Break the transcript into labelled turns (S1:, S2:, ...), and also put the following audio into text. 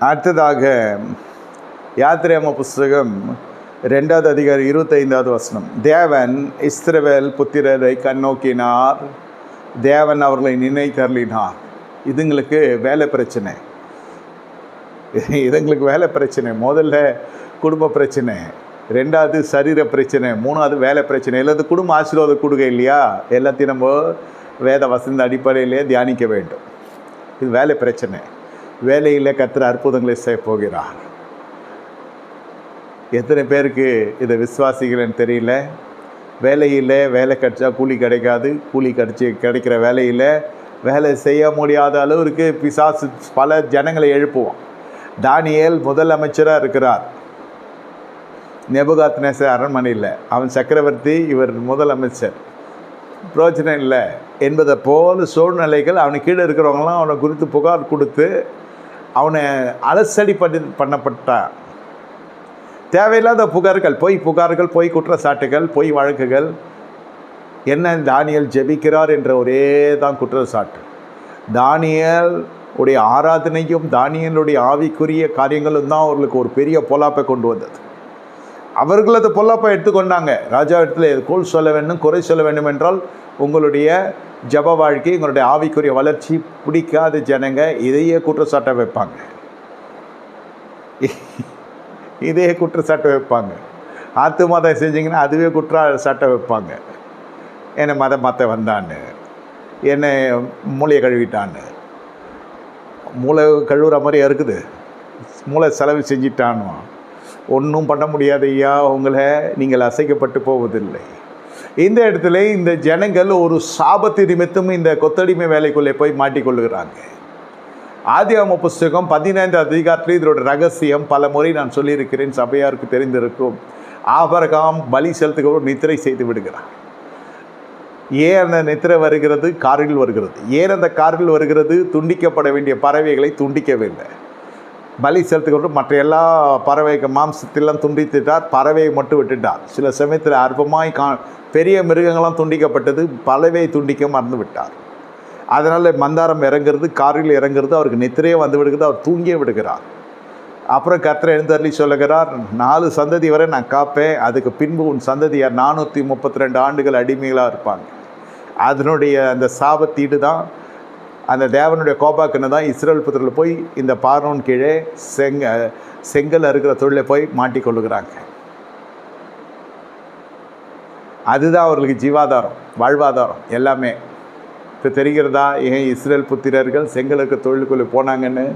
S1: அடுத்ததாக யாத்திரேம புஸ்தகம் ரெண்டாவது அதிகாரி இருபத்தைந்தாவது வசனம். தேவன் இஸ்ரவேல் புத்திரரை கண்ணோக்கினார். தேவன் அவர்களை நினைத்தருளினார். இதுங்களுக்கு வேலை பிரச்சனை. இதுங்களுக்கு வேலை பிரச்சனை. முதல்ல குடும்ப பிரச்சனை. ரெண்டாவது சரீர பிரச்சனை. மூணாவது வேலை பிரச்சனை. எல்லாத்து குடும்ப ஆசீர்வாதம் கொடுக்க இல்லையா? எல்லாத்தையும் நம்ம வேத வசந்த அடிப்படையிலே தியானிக்க வேண்டும். இது வேலை பிரச்சனை. வேலையில் கத்திர அற்புதங்களை செய்ய போகிறார். எத்தனை பேருக்கு இதை விசுவாசிக்கிறேன்னு தெரியல. வேலையில் வேலை கிடச்சா கூலி கிடைக்காது. கூலி கிடைச்சி கிடைக்கிற வேலையில் வேலை செய்ய முடியாத அளவிற்கு பிசாசு பல ஜனங்களை எழுப்புவோம் தானியேல் முதலமைச்சராக இருக்கிறார். நெபுகாத் நேச அரண்மனையில் அவன் சக்கரவர்த்தி இவர் முதலமைச்சர் பிரோஜனம் இல்லை. என்பதை போல சூழ்நிலைகள் அவனுக்கு கீழே இருக்கிறவங்களாம் அவனை குறித்து புகார் கொடுத்து அவனை அலசடி பண்ணி பண்ணப்பட்டான் தேவையில்லாத புகார்கள் பொய் புகார்கள் பொய் குற்றச்சாட்டுகள் பொய் வழக்குகள். என்ன தானியல் ஜெபிக்கிறார் என்ற ஒரே தான் குற்றச்சாட்டு. தானியல் உடைய ஆராதனையும் தானியலுடைய ஆவிக்குரிய காரியங்களும் தான் அவர்களுக்கு ஒரு பெரிய பொல்லாப்பை கொண்டு வந்தது. அவர்கள் அது பொல்லாப்பை எடுத்துக்கொண்டாங்க. ராஜா இடத்துல கோல் சொல்ல வேண்டும் குறை சொல்ல வேண்டும் என்றால் உங்களுடைய ஜப வாழ்க்கை உங்களுடைய ஆவிக்குரிய வளர்ச்சி பிடிக்காத ஜனங்க இதையே குற்றச்சாட்டை வைப்பாங்க. இதையே குற்றச்சாட்டை வைப்பாங்க. ஆத்து மதம் செஞ்சிங்கன்னா அதுவே குற்ற சாட்டை வைப்பாங்க. என்னை மதம் மற்ற வந்தான்னு என்னை மூளையை கழுவிட்டான்னு மூளை கழுவுற மாதிரி இருக்குது. மூளை செலவு செஞ்சிட்டான்னு ஒன்றும் பண்ண முடியாது ஐயா உங்களை நீங்கள் அசைக்கப்பட்டு போவதில்லை. இந்த இடத்துல இந்த ஜனங்கள் ஒரு சாபத்து நிமித்தம் இந்த கொத்தடிமை வேலைக்குள்ளே போய் மாட்டிக்கொள்கிறாங்க. ஆதியாம புஸ்தகம் பதினைந்து அதிகாரத்தில் இதோட ரகசியம் பல முறை நான் சொல்லியிருக்கிறேன் சபையாருக்கு தெரிந்திருக்கும். ஆபரகாம் பலி செலுத்துகிறவர் நித்திரை செய்து விடுகிறார். ஏன் அந்த நித்திரை வருகிறது? காரில் வருகிறது. ஏன் அந்த காரில் வருகிறது? துண்டிக்கப்பட வேண்டிய பறவைகளை துண்டிக்கவில்லை. பலி செலுத்துகிறவர் மற்ற எல்லா பறவை மாம்சத்திலாம் துண்டித்துட்டார். பறவையை மட்டும் விட்டுட்டார். சில சமயத்தில் அற்பமாய் கா பெரிய மிருகங்களாம் துண்டிக்கப்பட்டது. பறவையை துண்டிக்க மறந்து விட்டார். அதனால் மந்தாரம் இறங்குறது காரில் இறங்குறது அவருக்கு நித்திரையே வந்து விடுகிறது அவர் தூங்கியே விடுகிறார். அப்புறம் கத்திர எழுந்தள்ளி சொல்லுகிறார் நாலு சந்ததி வரை நான் காப்பேன். அதுக்கு பின்பு உன் சந்ததியார் நானூற்றி முப்பத்தி ரெண்டு ஆண்டுகள் அடிமைகளாக இருப்பாங்க. அதனுடைய அந்த சாபத்தீடு தான் அந்த தேவனுடைய கோபாக்குன்னு தான் இஸ்ரேல் புத்திரில் போய் இந்த பார்னோன் கீழே செங்க செங்கல் இருக்கிற தொழிலை போய் மாட்டிக்கொள்ளுகிறாங்க. அதுதான் அவர்களுக்கு ஜீவாதாரம் வாழ்வாதாரம் எல்லாமே. இப்போ தெரிகிறதா ஏன் இஸ்ரேல் புத்திரர்கள் செங்கலுக்கு தொழிலுக்குள்ளே போனாங்கன்னு?